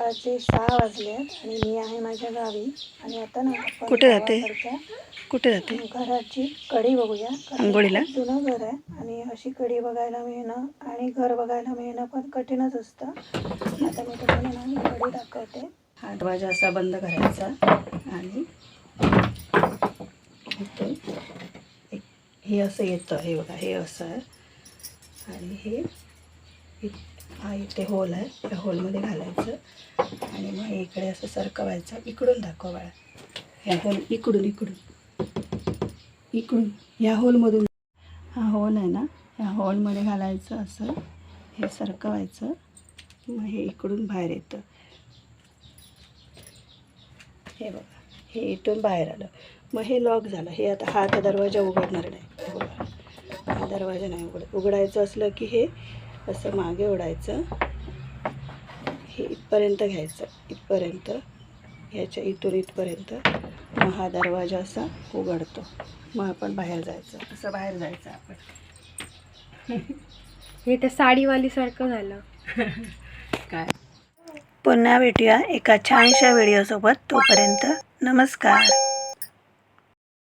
सकाळचे सहा वाजले आहेत आणि मी आहे माझ्या गावी. आणि आता ना आपण कुठे जाते? गावाकडच्या कुठे जाते? घराची कडी बघूया. कारण आंघोळीला? जुनं घर आहे आणि अशी कडी बघायला मिळणं आणि घर बघायला मिळणं पण कठीणच असतं. आता मी तुम्हाला ना ही कडी दाखवते. हा दरवाजा असा बंद करायचा आणि एक- हे असं येतं. हे बघा हे असं आहे. आणि हे हा इथे होल आहे. त्या होलमध्ये घालायचं. आणि मग इकडे असं सरकवायचं. इकडून दाखवा बाळा. ह्या होल इकडून इकडून. इकडून. ह्या होलमधून हा होल आहे ना? ह्या होलमध्ये घालायचं असं. हे सरकवायचं. मग हे इकडून बाहेर येतं. हे बघा. हे इथून बाहेर आलं. मग हे लॉक झालं. हे आता हा आता दरवाजा उघडणार नाही. हा दरवाजा नाही उघड उघडायचं असलं की हे असं मागे ओढायचं हे इथपर्यंत घ्यायचं. इथपर्यंत ह्याच्या इथून इथपर्यंत मग हा दरवाजा असा उघडतो. मग आपण बाहेर जायचं. असं बाहेर जायचं आपण. हे तर साडीवालीसारखं झालं. काय? पुन्हा भेटूया एका छानशा व्हिडिओसोबत. तोपर्यंत नमस्कार.